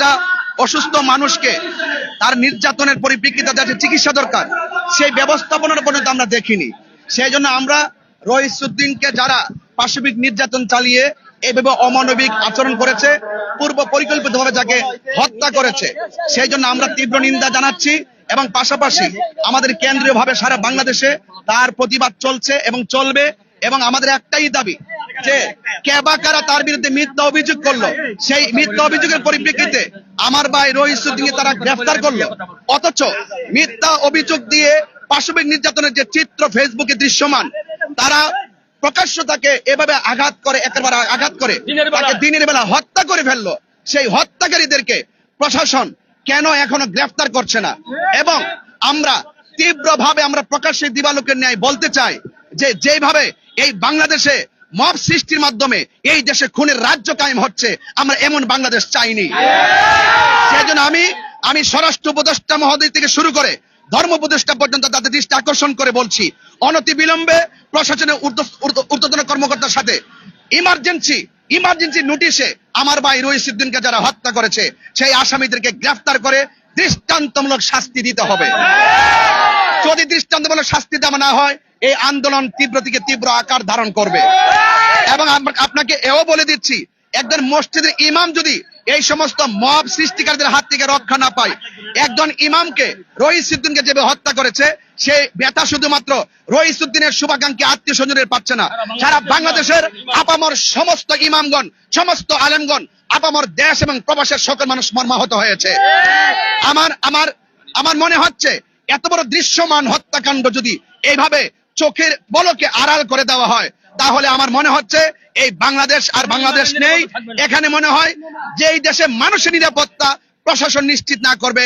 একটা অসুস্থ মানুষকে তার নির্যাতনের পরিপ্রেক্ষিতে যাতে চিকিৎসা দরকার, সেই ব্যবস্থাপনার পর্যন্ত আমরা দেখিনি। সেই জন্য আমরা রহিসুদ্দিনকে যারা পাশবিক নির্যাতন চালিয়ে এভাবে অমানবিক আচরণ করেছে, পূর্ব পরিকল্পিতভাবে যাকে হত্যা করেছে, সেই জন্য আমরা তীব্র নিন্দা জানাচ্ছি এবং পাশাপাশি আমাদের কেন্দ্রীয় ভাবে সারা বাংলাদেশে তার প্রতিবাদ চলছে এবং চলবে এবং আমাদের একটাই দাবি যে কেবাকারা তার বিরুদ্ধে মিথ্যা অভিযোগ করল সেই মিথ্যা অভিযোগের পরিপ্রেক্ষিতে আমার ভাই রহিসুদ্দিনকে তারা গ্রেফতার করল। অথচ মিথ্যা অভিযোগ দিয়ে পাশবিক নির্যাতনের যে চিত্র ফেসবুকে দৃশ্যমান তারা প্রকাশ্য তাকে এভাবে আঘাত করে একেবারে আঘাত করে তাকে দিনের বেলা হত্যা করে ফেলল। সেই হত্যাকারীদেরকে প্রশাসন কেন এখনও গ্রেফতার করছে না? এবং আমরা তীব্রভাবে আমরা প্রকাশ্যে দিবালোকের ন্যায় বলতে চাই যে যেভাবে এই বাংলাদেশে মব সৃষ্টির মাধ্যমে এই দেশে খুনের রাজ্য কায়েম হচ্ছে, আমরা এমন বাংলাদেশ চাইনি। সেজন্য আমি আমি স্বরাষ্ট্র উপদেষ্টা মহোদয় থেকে শুরু করে ধর্ম উপদেষ্টা পর্যন্ত তাদের দৃষ্টি আকর্ষণ করে বলছি, অনতি বিলম্বে প্রশাসনের ঊর্ধ্বতন কর্মকর্তার সাথে ইমার্জেন্সি ইমার্জেন্সি নোটিশে আমার ভাই রহিসুদ্দিনকে যারা হত্যা করেছে, সেই আসামিদেরকে গ্রেফতার করে দৃষ্টান্তমূলক শাস্তি দিতে হবে। যদি দৃষ্টান্তমূলক শাস্তি দেওয়া না হয় এই আন্দোলন তীব্র থেকে তীব্র আকার ধারণ করবে। এবং আপনাকে এও বলে দিচ্ছি, একজন মসজিদের ইমাম যদি এই সমস্ত মব সৃষ্টিকারীদের হাত থেকে রক্ষা না পায়, একজন ইমামকে রহিসুদ্দিনকে যেভাবে হত্যা করেছে, সে ব্যথা শুধুমাত্র রহিসুদ্দিনের শুভাকাঙ্ক্ষী আত্মীয় স্বজনের পাচ্ছে না। সারা বাংলাদেশের আপামর সমস্ত ইমামগণ, সমস্ত আলেমগণ, আপামর দেশ এবং প্রবাসের সকল মানুষ মর্মাহত হয়েছে। আমার আমার আমার মনে হচ্ছে, এত বড় দৃশ্যমান হত্যাকাণ্ড যদি এইভাবে চোখের বলকে আড়াল করে দেওয়া হয়। তাহলে আমার মনে হচ্ছে এই বাংলাদেশ আর বাংলাদেশ নেই। এখানে মনে হয় যে এই দেশে মানুষের নিরাপত্তা প্রশাসন নিশ্চিত না করবে।